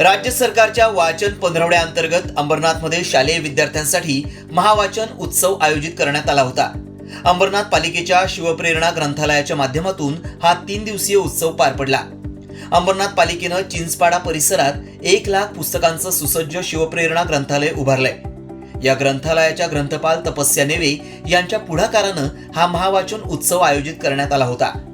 राज्य सरकारच्या वाचन पंधरवड्याअंतर्गत अंबरनाथमध्ये शालेय विद्यार्थ्यांसाठी महावाचन उत्सव आयोजित करण्यात आला होता. अंबरनाथ पालिकेच्या शिवप्रेरणा ग्रंथालयाच्या माध्यमातून हा तीन दिवसीय उत्सव पार पडला. अंबरनाथ पालिकेनं चिंचपाडा परिसरात एक लाख पुस्तकांचं सुसज्ज शिवप्रेरणा ग्रंथालय उभारलंय. या ग्रंथालयाच्या ग्रंथपाल तपस्या नेवे यांच्या पुढाकारानं हा महावाचन उत्सव आयोजित करण्यात आला होता.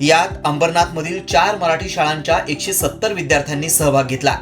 यात अंबरनाथमधील चार मराठी शाळांच्या एकशे सत्तर विद्यार्थ्यांनी सहभाग घेतला.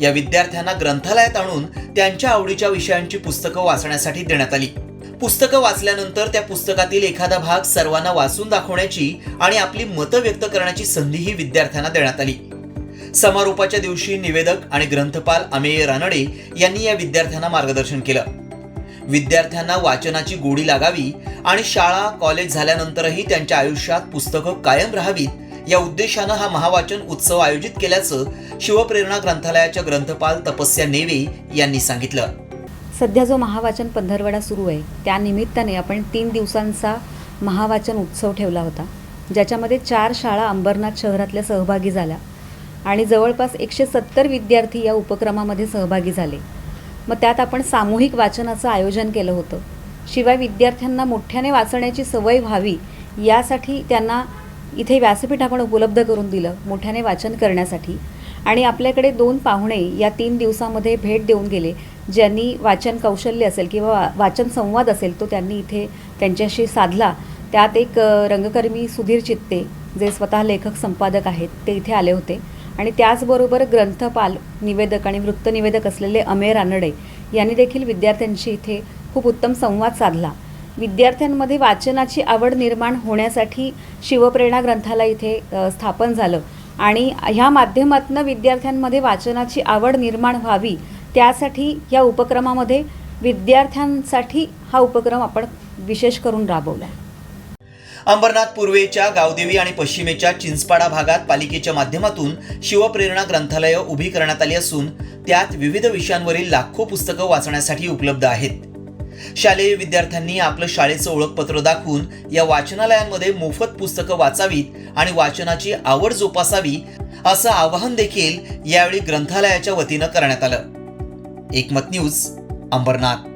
या विद्यार्थ्यांना ग्रंथालयात आणून त्यांच्या आवडीच्या विषयांची पुस्तकं वाचण्यासाठी देण्यात आली. पुस्तकं वाचल्यानंतर त्या पुस्तकातील एखादा भाग सर्वांना वाचून दाखवण्याची आणि आपली मतं व्यक्त करण्याची संधीही विद्यार्थ्यांना देण्यात आली. समारोपाच्या दिवशी निवेदक आणि ग्रंथपाल अमेय रानडे यांनी या विद्यार्थ्यांना मार्गदर्शन केलं. विद्यार्थ्यांना वाचनाची गोडी लागावी आणि शाळा कॉलेज झाल्यानंतरही त्यांच्या आयुष्यात पुस्तकं कायम राहावीत या उद्देशानं हा महावाचन उत्सव आयोजित केल्याचं शिवप्रेरणा ग्रंथालयाच्या ग्रंथपाल तपस्या नेवे यांनी सांगितलं. सध्या जो महावाचन पंधरवडा सुरू आहे त्यानिमित्ताने आपण तीन दिवसांचा महावाचन उत्सव ठेवला होता ज्याच्यामध्ये चार शाळा अंबरनाथ शहरातल्या सहभागी झाल्या आणि जवळपास एकशे सत्तर विद्यार्थी या उपक्रमामध्ये सहभागी झाले. मग त्यात आपण सामूहिक वाचनाचं आयोजन केलं होतं. शिवाय विद्यार्थ्यांना मोठ्याने वाचण्याची सवय व्हावी यासाठी त्यांना इथे व्यासपीठ आपण उपलब्ध करून दिलं मोठ्याने वाचन करण्यासाठी. आणि आपल्याकडे दोन पाहुणे या तीन दिवसामध्ये भेट देऊन गेले ज्यांनी वाचन कौशल्य असेल किंवा वा- वाचन संवाद असेल तो त्यांनी इथे त्यांच्याशी साधला. त्यात एक रंगकर्मी सुधीर चित्ते जे स्वतः लेखक संपादक आहेत ते इथे आले होते. आणि त्याचबरोबर ग्रंथपाल निवेदक आणि वृत्तनिवेदक असलेले अमेय रानडे यांनी देखील विद्यार्थ्यांशी इथे खूप उत्तम संवाद साधला. विद्यार्थ्यांमध्ये वाचनाची आवड निर्माण होण्यासाठी शिवप्रेरणा ग्रंथालय इथे स्थापन झालं आणि ह्या माध्यमातून विद्यार्थ्यांमध्ये वाचनाची आवड निर्माण व्हावी त्यासाठी या उपक्रमामध्ये विद्यार्थ्यांसाठी हा उपक्रम आपण विशेष करून राबवला. आहे अंबरनाथ पूर्वेच्या गावदेवी आणि पश्चिमेच्या चिंचपाडा भागात पालिकेच्या माध्यमातून शिवप्रेरणा ग्रंथालयं उभी करण्यात आली असून त्यात विविध विषयांवरील लाखो पुस्तकं वाचण्यासाठी उपलब्ध आहेत. शालेय विद्यार्थ्यांनी आपलं शाळेचं ओळखपत्र दाखवून या वाचनालयांमध्ये मोफत पुस्तकं वाचावीत आणि वाचनाची आवड जोपासावी असं आवाहन देखील यावेळी ग्रंथालयाच्या वतीनं करण्यात आलं. एकमत न्यूज अंबरनाथ.